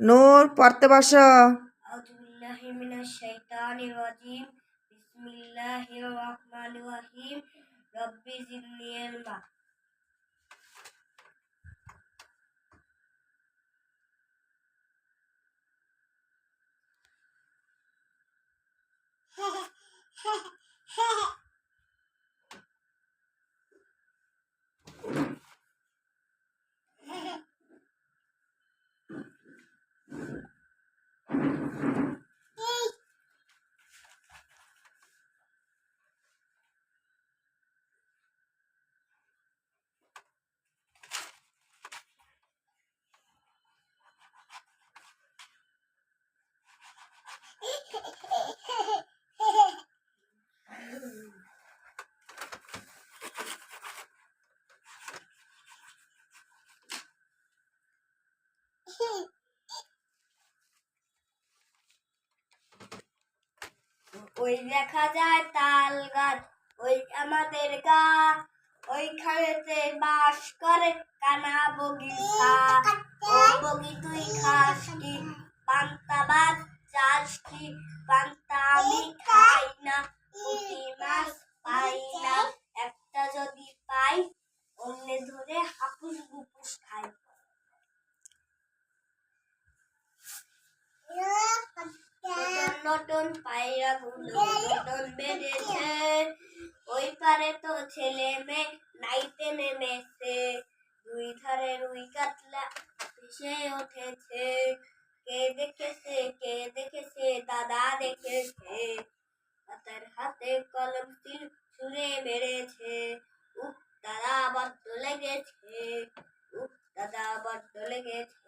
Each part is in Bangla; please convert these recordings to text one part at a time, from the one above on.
নূর পড়তে বসো। বিসমিল্লাহির রহমানির রহিম। রব্বি জিন্নি ইলমা। ওই দেখা যায় তাল গাছ, ওই আমাদের গা। ওইখানেতে বাস করে কানা বগিচা ও বগি তুই খাস কি? পান্তা ভাত চাস কি? পান্তা আমি খাই না, পুঁটি মাছ পাই না একটা যদি পাই অন্য ধরে হাপুস গুপুস খাই নতুন নতুন পায়রা গুলো নতুন ওই পারে তো ছেলে মেয়ে, নাইতে নেমেছে। দুই ধারে রুই কাতলা ভেসে উঠেছে। কে দেখেছে কে দেখেছে, দাদা দেখেছে। তার হাতে কলম তীর ছুঁড়ে বেড়েছে উপ দাদা বড্ড লেগেছে। উপ দাদা বড্ড লেগেছে।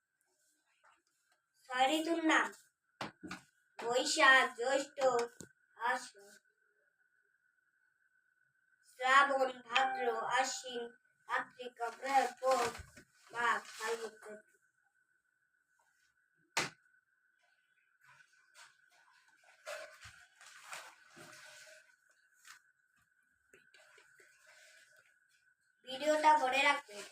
ঋতুর নাম বৈশাখ জ্যৈষ্ঠ শ্রাবণ ভাদ্র আশ্বিন কার্তিক অগ্রহায়ণ পৌষ মাঘ ফাল্গুন। ভিডিওটা মনে রাখবেন।